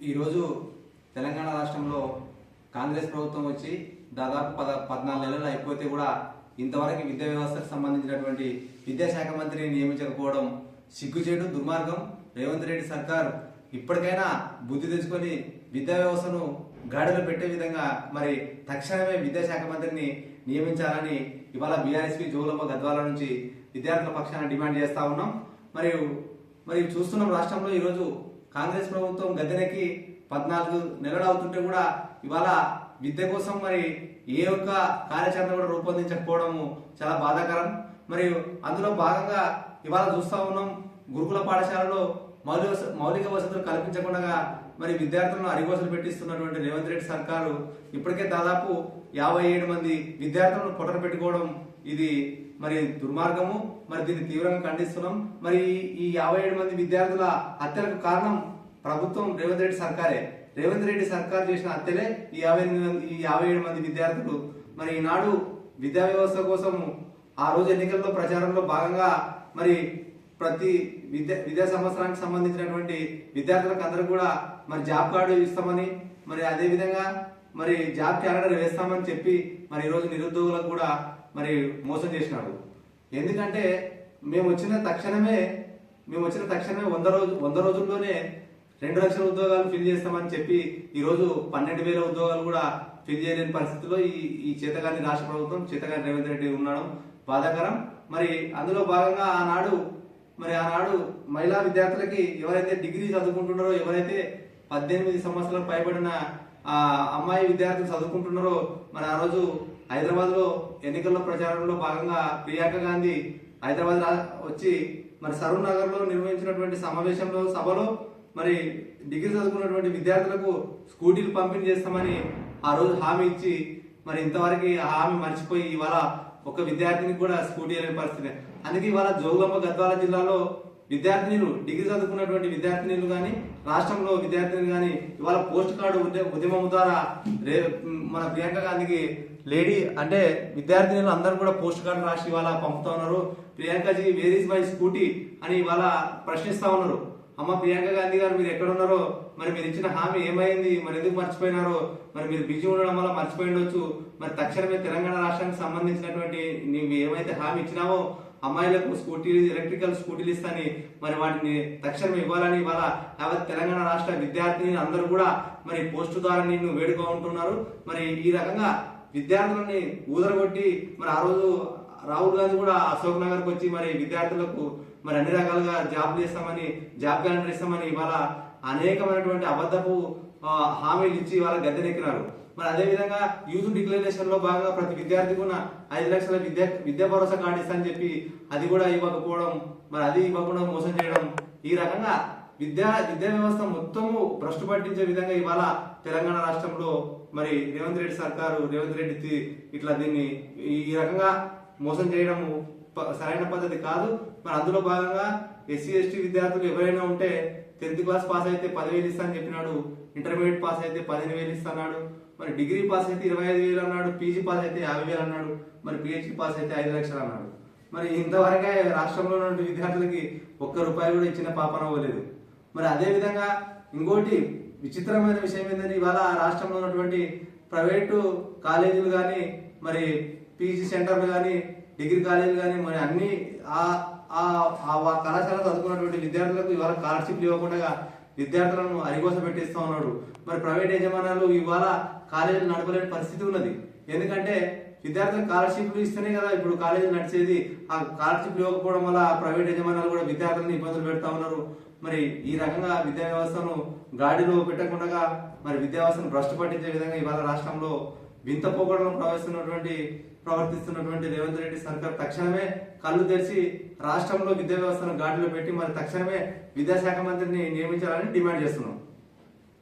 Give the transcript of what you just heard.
ఈరోజు తెలంగాణ రాష్ట్రంలో కాంగ్రెస్ ప్రభుత్వం వచ్చి దాదాపు పద పద్నాలుగు నెలలు అయిపోతే కూడా ఇంతవరకు విద్యా వ్యవస్థకు సంబంధించినటువంటి విద్యాశాఖ మంత్రిని నియమించకపోవడం సిగ్గుచేటు దుర్మార్గం. రేవంత్ రెడ్డి సర్కార్ ఇప్పటికైనా బుద్ధి తెచ్చుకొని విద్యా వ్యవస్థను గాడిలో పెట్టే విధంగా మరి తక్షణమే విద్యాశాఖ మంత్రిని నియమించాలని ఇవాళ బీఆర్ఎస్పీ జోలమ్మ గద్వాల నుంచి విద్యార్థుల పక్షాన డిమాండ్ చేస్తా ఉన్నాం. మరియు మరి చూస్తున్నాం రాష్ట్రంలో ఈరోజు కాంగ్రెస్ ప్రభుత్వం గద్దెనెక్కి పద్నాలుగు నెలలు అవుతుంటే కూడా ఇవాళ విద్య కోసం మరి ఏ ఒక్క కార్యాచరణ కూడా రూపొందించకపోవడము చాలా బాధాకరం. మరియు అందులో భాగంగా ఇవాళ చూస్తా ఉన్నాం గురుకుల పాఠశాలలో మౌలిక మౌలిక వసతులు కల్పించకుండా మరి విద్యార్థులను అరిగోసలు పెట్టిస్తున్నటువంటి రేవంత్ రెడ్డి సర్కారు ఇప్పటికే దాదాపు యాభై ఏడు మంది విద్యార్థులను పొట్టన పెట్టుకోవడం ఇది మరి దుర్మార్గము. మరి దీన్ని తీవ్రంగా ఖండిస్తున్నాం. మరి ఈ- యాభై ఏడు మంది విద్యార్థుల హత్యలకు కారణం ప్రభుత్వం రేవంత్ రెడ్డి సర్కారే. రేవంత్ రెడ్డి సర్కార్ చేసిన హత్యలే ఈ యాభై ఎనిమిది మంది ఈ యాభై ఏడు మంది విద్యార్థులు. మరి ఈనాడు విద్యా వ్యవస్థ కోసం ఆ రోజు ఎన్నికల్లో ప్రచారంలో భాగంగా మరి ప్రతి విద్యా విద్యా సంవత్సరానికి సంబంధించినటువంటి విద్యార్థులకు అందరూ కూడా మరి జాబ్ కార్డు ఇస్తామని మరి అదే విధంగా మరి జాబ్ క్యాలెండర్ వేస్తామని చెప్పి మరి ఈరోజు నిరుద్యోగులకు కూడా మరి మోసం చేసినాడు ఎందుకంటే మేము వచ్చిన తక్షణమే మేము వచ్చిన తక్షణమే వంద రోజు వంద రోజుల్లోనే రెండు లక్షల ఉద్యోగాలు ఫిల్ చేస్తామని చెప్పి ఈరోజు పన్నెండు వేల ఉద్యోగాలు కూడా ఫిల్ చేయలేని పరిస్థితిలో ఈ ఈ చేతగాని రాష్ట్ర ప్రభుత్వం చేతగాని రేవంత్ రెడ్డి ఉన్నాడు. బాధాకరం. మరి అందులో భాగంగా ఆనాడు మరి ఆనాడు మహిళా విద్యార్థులకి ఎవరైతే డిగ్రీ చదువుకుంటున్నారో ఎవరైతే పద్దెనిమిది సంవత్సరాలు పైబడిన ఆ అమ్మాయి విద్యార్థులు చదువుకుంటున్నారో మరి ఆ రోజు హైదరాబాద్లో ఎన్నికల్లో ప్రచారంలో భాగంగా ప్రియాంక గాంధీ హైదరాబాద్ వచ్చి మరి సరూర్ నగర్లో నిర్వహించినటువంటి సమావేశంలో సభలో మరి డిగ్రీ చదువుకున్నటువంటి విద్యార్థులకు స్కూటీలు పంపిణీ చేస్తామని ఆ రోజు హామీ ఇచ్చి మరి ఇంతవరకు ఆమె హామీ మర్చిపోయి ఇవాళ ఒక విద్యార్థిని కూడా స్కూటీ లేని పరిస్థితి. అందుకే ఇవాళ జోగులమ్మ గద్వాల జిల్లాలో విద్యార్థినులు డిగ్రీ చదువుకున్నటువంటి విద్యార్థినులు కానీ రాష్ట్రంలో విద్యార్థినులు కానీ ఇవాళ పోస్ట్ కార్డు ఉద్య- ఉద్యమం ద్వారా రే మన ప్రియాంక గాంధీకి లేడీ అంటే విద్యార్థినులు అందరూ కూడా పోస్ట్ కార్డు రాసి ఇవాళ పంపుతా ఉన్నారు. Priyankaji where is my scooty అని ఇవాళ ప్రశ్నిస్తా ఉన్నారు. అమ్మ ప్రియాంక గాంధీ గారు మీరు ఎక్కడ ఉన్నారో మరి మీరు ఇచ్చిన హామీ ఏమైంది? మరి ఎందుకు మర్చిపోయినారో? మరి మీరు బిజీ ఉండడం వల్ల మర్చిపోయి ఉండొచ్చు. మరి తక్షణమే తెలంగాణ రాష్ట్రానికి సంబంధించినటువంటి నీవు ఏమైతే హామీ ఇచ్చినావో అమ్మాయిలకు స్కూటీలు ఎలక్ట్రికల్ స్కూటీలు ఇస్తాని మరి వాటిని తక్షణమే ఇవ్వాలని ఇవాళ యావత్ తెలంగాణ రాష్ట్ర విద్యార్థిని అందరూ కూడా మరి పోస్టు ద్వారా నిన్ను వేడుకో ఉంటున్నారు. మరి ఈ రకంగా విద్యార్థులని ఊదరగొట్టి మరి ఆ రోజు రాహుల్ గాంధీ కూడా అశోక్ నగర్కి వచ్చి మరి విద్యార్థులకు మరి అన్ని రకాలుగా జాబ్లు ఇస్తామని జాబ్ క్యాలెండర్ ఇస్తామని ఇవాళ అనేకమైనటువంటి అబద్ధపు హామీలు ఇచ్చి ఇవాళ గద్దెనెక్కినారు. మరి అదే విధంగా యూత్ డిక్లరేషన్లో భాగంగా ప్రతి విద్యార్థి కూడా ఐదు లక్షల విద్యా విద్యా భరోసా కార్డు ఇస్తా అని చెప్పి అది కూడా ఇవ్వకపోవడం మరి అది ఇవ్వకుండా మోసం చేయడం ఈ రకంగా విద్యా విద్యా వ్యవస్థ మొత్తము భ్రష్టు పట్టించే విధంగా ఇవాళ తెలంగాణ రాష్ట్రంలో మరి రేవంత్ రెడ్డి సర్కారు రేవంత్ రెడ్డి తి- ఇట్లా దీన్ని ఈ రకంగా మోసం చేయడము సరైన పద్ధతి కాదు. మరి అందులో భాగంగా ఎస్సీ ఎస్టీ విద్యార్థులు ఎవరైనా ఉంటే టెన్త్ క్లాస్ పాస్ అయితే పదివేలు ఇస్తా అని చెప్పినాడు. ఇంటర్మీడియట్ పాస్ అయితే పదిహేను వేలు ఇస్తాడు మరి డిగ్రీ పాస్ అయితే ఇరవై ఐదు వేలు అన్నాడు. పీజీ పాస్ అయితే యాభై వేలు అన్నాడు. మరి పిహెచ్డి పాస్ అయితే ఐదు లక్షలు అన్నాడు. మరి ఇంతవరకే రాష్ట్రంలో ఉన్న విద్యార్థులకి ఒక్క రూపాయి కూడా ఇచ్చిన పాపన అవ్వలేదు. మరి అదే విధంగా ఇంకోటి విచిత్రమైన విషయం ఏంటంటే ఇవాళ రాష్ట్రంలో ఉన్నటువంటి ప్రైవేటు కాలేజీలు కానీ మరి పీజీ సెంటర్లు కానీ డిగ్రీ కాలేజీలు కానీ మరి అన్ని ఆ ఆ కళాశాల చదువుకున్నటువంటి విద్యార్థులకు ఇవాళ స్కాలర్షిప్లు ఇవ్వకుండా విద్యార్థులను అరిగోస పెట్టిస్తూ ఉన్నాడు. మరి ప్రైవేట్ యజమానులు ఇవాళ కాలేజీలు నడపలేని పరిస్థితి ఉన్నది. ఎందుకంటే విద్యార్థులకు స్కాలర్షిప్లు ఇస్తేనే కదా ఇప్పుడు కాలేజీలు నడిచేది. ఆ స్కాలర్షిప్లు ఇవ్వకపోవడం వల్ల ప్రైవేట్ యజమానులు కూడా విద్యార్థులను ఇబ్బందులు పెడతా ఉన్నారు. మరి ఈ రకంగా విద్యా వ్యవస్థను గాడిలో పెట్టకుండా మరి విద్యా వ్యవస్థను భ్రష్టు పట్టించే విధంగా ఇవాళ రాష్ట్రంలో వింత పోకడలను ప్రవేశిస్తున్నటువంటి ప్రవర్తిస్తున్నటువంటి రేవంత్ రెడ్డి సర్కార్ తక్షణమే కళ్ళు తెరిచి రాష్ట్రంలో విద్యా వ్యవస్థను ఘాటులో పెట్టి మరి తక్షణమే విద్యాశాఖ మంత్రిని నియమించాలని డిమాండ్ చేస్తున్నాం.